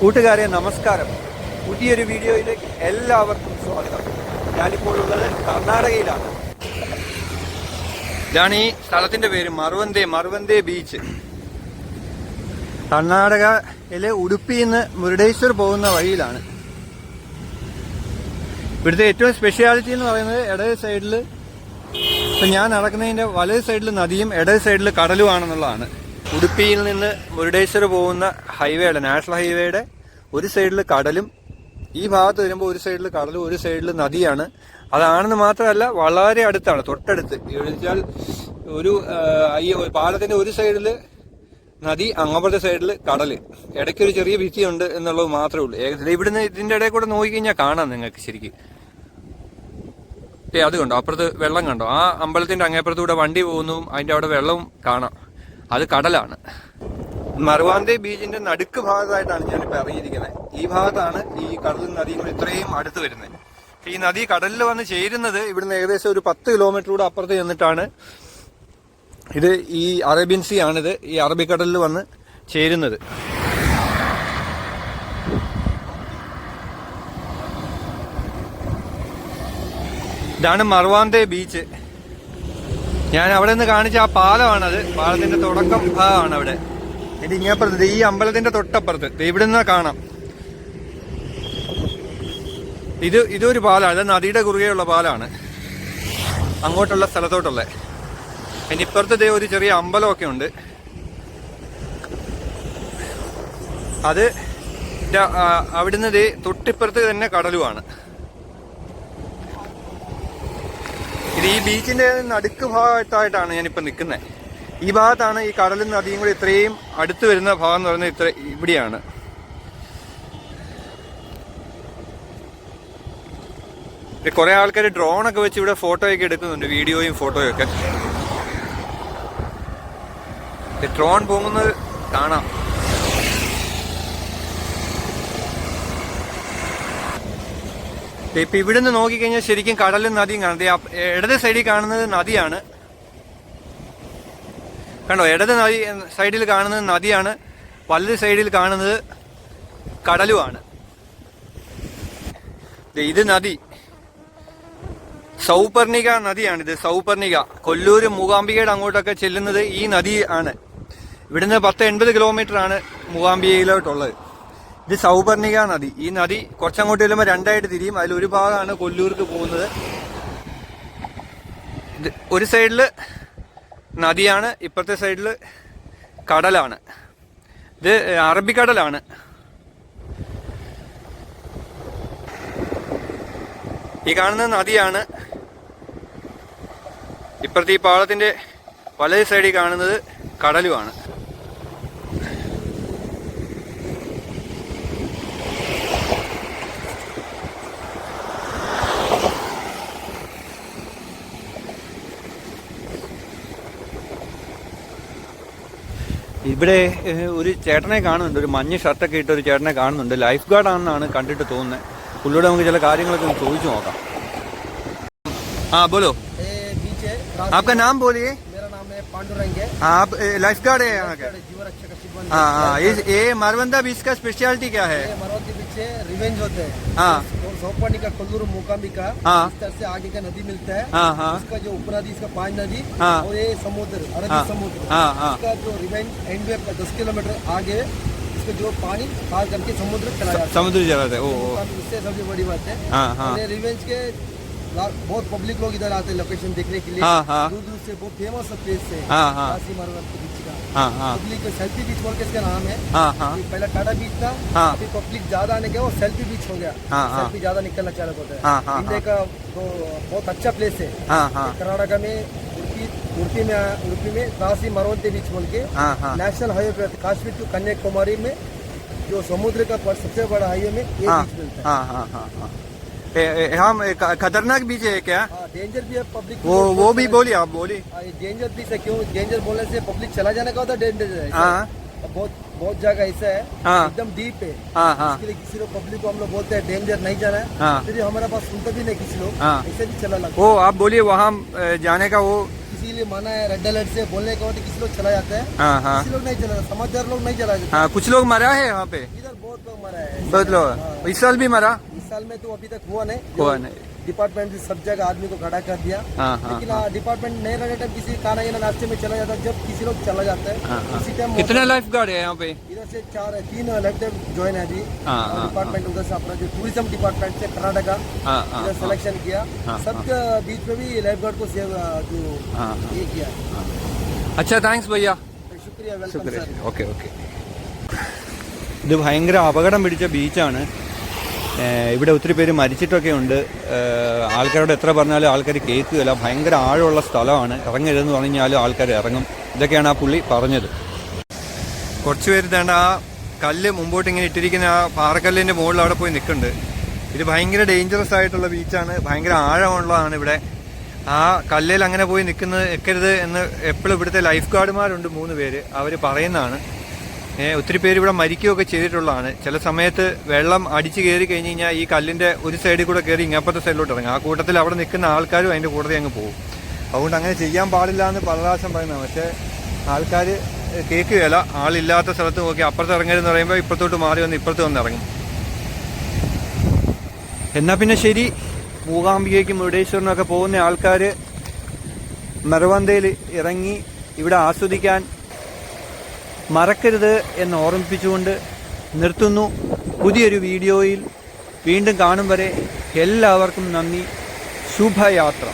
കൂട്ടുകാരെ നമസ്കാരം. പുതിയൊരു വീഡിയോയിലേക്ക് എല്ലാവർക്കും സ്വാഗതം. ഞാനിപ്പോൾ ഉള്ളത് കർണാടകയിലാണ്. ഇതാണ് ഈ സ്ഥലത്തിന്റെ പേര് മറുവന്തേ മറുവന്തേ ബീച്ച്. കർണാടകയിലെ ഉടുപ്പിയിൽ നിന്ന് മുരുടേശ്വർ പോകുന്ന വഴിയിലാണ്. ഇവിടുത്തെ ഏറ്റവും സ്പെഷ്യാലിറ്റി എന്ന് പറയുന്നത് ഇടത് സൈഡിൽ ഇപ്പം ഞാൻ നടക്കുന്നതിന്റെ വലത് സൈഡിൽ നദിയും ഇടത് സൈഡിൽ കടലുമാണെന്നുള്ളതാണ് ഉടുപ്പിയിൽ നിന്ന് മുരുടേശ്വര പോകുന്ന ഹൈവേയുടെ നാഷണൽ ഹൈവേയുടെ ഒരു സൈഡിൽ കടലും ഈ ഭാഗത്ത് വരുമ്പോൾ ഒരു സൈഡിൽ കടലും ഒരു സൈഡിൽ നദിയാണ്. അതാണെന്ന് മാത്രമല്ല വളരെ അടുത്താണ് തൊട്ടടുത്ത്. എഴുതിച്ചാൽ ഒരു പാലത്തിന്റെ ഒരു സൈഡിൽ നദി അങ്ങപ്പുറത്തെ സൈഡിൽ കടൽ കടൽ. ഇടയ്ക്കൊരു ചെറിയ ഭിത്തിയുണ്ട് എന്നുള്ളത് മാത്രമേ ഉള്ളൂ. ഏകദേശം ഇവിടുന്ന് ഇതിന്റെ ഇടയിൽ കൂടെ നോക്കിക്കഴിഞ്ഞാൽ കാണാം നിങ്ങൾക്ക് ശരിക്കും. അത് കണ്ടോ? അപ്പുറത്ത് വെള്ളം കണ്ടോ? ആ അമ്പലത്തിന്റെ അങ്ങേപ്പുറത്തൂടെ വണ്ടി പോകുന്നതും അതിന്റെ അവിടെ വെള്ളവും കാണാം. അത് കടലാണ്. മറുവാന്തി ബീച്ചിന്റെ നടുക്ക് ഭാഗത്തായിട്ടാണ് ഞാനിപ്പോൾ ഇറങ്ങിയിരിക്കുന്നത്. ഈ ഭാഗത്താണ് ഈ കടലും നദിയും ഇത്രയും അടുത്ത് വരുന്നത്. ഈ നദി കടലിൽ വന്ന് ചേരുന്നത് ഇവിടുന്ന് ഏകദേശം ഒരു പത്ത് കിലോമീറ്റർ കൂടെ അപ്പുറത്ത് ചെന്നിട്ടാണ്. ഇത് ഈ അറേബ്യൻ സീ ആണിത്. ഈ അറബിക്കടലിൽ വന്ന് ചേരുന്നത്. ഇതാണ് മറുവാന്തേ ബീച്ച്. ഞാൻ അവിടെ നിന്ന് കാണിച്ച ആ പാലമാണത്. പാലത്തിന്റെ തുടക്കം ഭാഗമാണ് അവിടെ. എന്റെ ഇങ്ങപ്പുറത്ത് ഈ അമ്പലത്തിന്റെ തൊട്ടപ്പുറത്ത്. ഇവിടെ നിന്ന് കാണാം. ഇത് ഇതൊരു പാലാണ്. ഇത് നദിയുടെ കുറുകെയുള്ള പാലാണ്. അങ്ങോട്ടുള്ള സ്ഥലത്തോട്ടുള്ള. അതിന് ഇപ്പുറത്ത് ദേ ഒരു ചെറിയ അമ്പലമൊക്കെ ഉണ്ട്. അത് അവിടുന്ന് ദേ തൊട്ടിപ്പുറത്ത് തന്നെ കടലുമാണ്. ഇത് ഈ ബീച്ചിന്റെ നടുക്ക് ഭാഗത്തായിട്ടാണ് ഞാനിപ്പോ നിൽക്കുന്നത് ഈ ഭാഗത്താണ് ഈ കടലും നദിയും കൂടി ഇത്രയും അടുത്ത് വരുന്ന ഭാഗം എന്ന് പറയുന്നത് ഇത്ര ഇവിടെയാണ്. കുറെ ആൾക്കാർ ഡ്രോൺ ഒക്കെ വെച്ച് ഇവിടെ ഫോട്ടോ ഒക്കെ എടുക്കുന്നുണ്ട് വീഡിയോയും ഫോട്ടോയും ഒക്കെ. ഡ്രോൺ പോകുന്നത് കാണാം. ഇപ്പൊ ഇവിടുന്ന് നോക്കിക്കഴിഞ്ഞാൽ ശരിക്കും കടലും നദിയും കാണാം. ഇടത് സൈഡിൽ കാണുന്നത് നദിയാണ്. കണ്ടോ? ഇടത് നദി സൈഡിൽ കാണുന്നത് നദിയാണ്. വലത് സൈഡിൽ കാണുന്നത് കടലുമാണ്. ഇത് നദി. സൗപർണിക നദിയാണിത്. സൗപർണിക. കൊല്ലൂർ മൂകാംബികയുടെ അങ്ങോട്ടൊക്കെ ചെല്ലുന്നത് ഈ നദി ആണ്. ഇവിടുന്ന് പത്ത് എൺപത് കിലോമീറ്റർ ആണ് മൂകാംബികയിലോട്ടുള്ളത്. ഇത് സൗപർണിക നദി. ഈ നദി കുറച്ചങ്ങോട്ട് ചെല്ലുമ്പോൾ രണ്ടായിട്ട് തിരിയും. അതിൽ ഒരു ഭാഗമാണ് കൊല്ലൂർക്ക് പോകുന്നത്. ഇത് ഒരു സൈഡിൽ നദിയാണ് ഇപ്പുറത്തെ സൈഡിൽ കടലാണ്. ഇത് അറബിക്കടലാണ്. ഈ കാണുന്ന നദിയാണ് ഇപ്പുറത്തെ ഈ പാളത്തിന്റെ വലത് സൈഡിൽ കാണുന്നത് കടലുമാണ്. ഇവിടെ ഏഹ്, ഒരു ചേട്ടനെ കാണുന്നുണ്ട് ഒരു മഞ്ഞ ഷർട്ടൊക്കെ ഇട്ട ഒരു ചേട്ടനെ കാണുന്നുണ്ട് ലൈഫ് ഗാർഡ് ആണെന്നാണ് കണ്ടിട്ട് തോന്നുന്നത് പുള്ളിയോട് നമുക്ക് ചില കാര്യങ്ങളൊക്കെ ഒന്ന് ചോദിച്ചു നോക്കാം ആ ബോലോ ये बीच है आपका नाम बोलिए मेरा नाम है पांडुरंग है आप लाइफ गार्ड है यहाँ के जीव रक्षक शिवन हाँ हाँ ये ये मारवंदा बीच का स्पेशलिटी क्या है ये मरवती बीच है रिवेंज होते हैं। हाँ। और सोपानी का कोल्लूर मूकाम्बी का हाँ। इस तरह से आगे का नदी मिलता है। हाँ हाँ। इसका जो उपनदी इसका पाँच नदी हाँ। और ये समुद्र अरबी हाँ। समुद्र। हाँ हाँ। इसका जो रिवेंज एंड में दस किलोमीटर आगे इसका जो पानी पार करके समुद्र चला जाता है। समुद्र है इससे सबसे बड़ी बात है। हाँ हाँ। रिवेंज के बहुत पब्लिक लोग इधर आते हैं लोकेशन देखने के लिए। हाँ, हाँ। दूर दूर से बहुत फ़ेमस प्लेस है। हाँ हाँ। काशी मरवती बीच का। हाँ हाँ। पब्लिक सेल्फी बीच बोल के इसका नाम है। हाँ हाँ। पहला टाटा बीच था। हाँ। अभी पब्लिक ज़्यादा आने के वो सेल्फी बीच हो गया। हाँ, हाँ। सेल्फी ज़्यादा निकलना चालू होता है हाँ, हाँ, इंडिया का तो बहुत अच्छा प्लेस है। हाँ हाँ। कर्नाटका में उड़पी में उड़पी में काशी मरवंती बीच बोल के नेशनल हाईवे पे काश्मीर टू कन्याकुमारी में जो समुद्र का सबसे बड़ा हाईवे में ये बीच मिलता है। हम खतरनाक बीच है क्या? हाँ डेंजर भी है पब्लिक वो वो भी बोलिए आप बोलिए। डेंजर बीच है क्यों डेंजर बोलने से पब्लिक चला जाने का होता डेंजर है। हाँ। बहुत बहुत जगह ऐसा है हाँ। एकदम डीप है। हाँ हाँ। इसके लिए किसी लोग पब्लिक को हम लोग बोलते हैं डेंजर नहीं जाना है। हाँ। फिर हमारे पास सुनते भी नहीं किसी लोग। हाँ। ऐसे भी चला लगता वो आप बोलिए वहाँ जाने का वो इसीलिए मना है रेड अलर्ट से बोलने के बाद किसी लोग चला जाता है। हाँ हाँ। किसी लोग नहीं चला समझदार लोग नहीं चला जाते। हाँ कुछ लोग मरा है यहाँ पे। इधर बहुत लोग मरा है। बहुत लोग। इस साल भी मरा? साल में तो अभी तक हुआ नहीं हुआ नहीं डिपार्टमेंट ने सब जगह आदमी को खड़ा कर दिया हाँ हाँ लेकिन हाँ, डिपार्टमेंट नहीं रहने टाइम किसी खाना या रास्ते में चला जाता है जब किसी लोग चला जाता है हाँ, हाँ। उसी टाइम कितने लाइफ गार्ड है यहाँ पे इधर से चार तीन लेफ्ट ज्वाइन है अभी हाँ, हाँ, डिपार्टमेंट उधर से अपना जो टूरिज्म डिपार्टमेंट से कर्नाटका हाँ हाँ इधर सिलेक्शन किया हाँ, सबके बीच में भी लाइफ गार्ड को सेव जो हाँ हाँ ये किया अच्छा താങ്ക്സ് ഭയ്യ शुक्रिया वेलकम ശുക്രിയ सर ഓക്കെ ഓക്കെ ഇത് ഭയങ്കര അപകടം പിടിച്ച ബീച്ചാണ് ഏഹ് ഇവിടെ ഒത്തിരി പേര് മരിച്ചിട്ടൊക്കെ ഉണ്ട്. ആൾക്കാരോട് എത്ര പറഞ്ഞാലും ആൾക്കാർ കേൾക്കുകയില്ല. ഭയങ്കര ആഴമുള്ള സ്ഥലമാണ്. ഇറങ്ങരുതെന്ന് പറഞ്ഞാലും ആൾക്കാർ ഇറങ്ങും. ഇതൊക്കെയാണ് ആ പുള്ളി പറഞ്ഞത്. കുറച്ച് പേര് തേണ്ട ആ കല്ല് മുമ്പോട്ട് ഇങ്ങനെ ഇട്ടിരിക്കുന്ന ആ പാറക്കല്ലിന്റെ മുകളിൽ അവിടെ പോയി നിൽക്കുന്നുണ്ട്. ഇത് ഭയങ്കര ഡേഞ്ചറസ് ആയിട്ടുള്ള ബീച്ചാണ് ഭയങ്കര ആഴമുള്ളതാണ് ഇവിടെ. ആ കല്ലിൽ അങ്ങനെ പോയി നിൽക്കുന്നത് നിൽക്കരുത് എന്ന് എപ്പോഴും ഇവിടുത്തെ ലൈഫ് ഗാർഡുമാരുണ്ട് മൂന്ന് പേര്. അവർ പറയുന്നതാണ്. ഒത്തിരി പേര് ഇവിടെ മരിക്കുകയൊക്കെ ചെയ്തിട്ടുള്ളതാണ്. ചില സമയത്ത് വെള്ളം അടിച്ചു കയറി കഴിഞ്ഞ് കഴിഞ്ഞാൽ ഈ കല്ലിന്റെ ഒരു സൈഡിൽ കൂടെ കയറി ഇങ്ങപ്പുറത്തെ സൈഡിലോട്ട് ഇറങ്ങും. ആ കൂട്ടത്തിൽ അവിടെ നിൽക്കുന്ന ആൾക്കാരും അതിന്റെ കൂട്ടത്തിൽ അങ്ങ് പോകും. അതുകൊണ്ട് അങ്ങനെ ചെയ്യാൻ പാടില്ല എന്ന് പല പ്രാവശ്യം പറയുന്നത് പക്ഷേ ആൾക്കാർ കേൾക്കുകയില്ല. ആളില്ലാത്ത സ്ഥലത്ത് നോക്കി അപ്പുറത്ത് ഇറങ്ങരുതെന്ന് പറയുമ്പോൾ ഇപ്പുറത്തോട്ട് മാറി വന്ന് ഇപ്പുറത്ത് വന്ന് ഇറങ്ങും. എന്നാ പിന്നെ ശരി. മൂകാംബികയ്ക്കും മുരുടേശ്വരനൊക്കെ പോകുന്ന ആൾക്കാർ മെറവന്തയിൽ ഇറങ്ങി ഇവിടെ ആസ്വദിക്കാൻ മറക്കരുത് എന്ന് ഓർമ്മിപ്പിച്ചുകൊണ്ട് നിർത്തുന്നു പുതിയൊരു വീഡിയോയിൽ വീണ്ടും കാണും വരെ എല്ലാവർക്കും നന്ദി. ശുഭയാത്ര.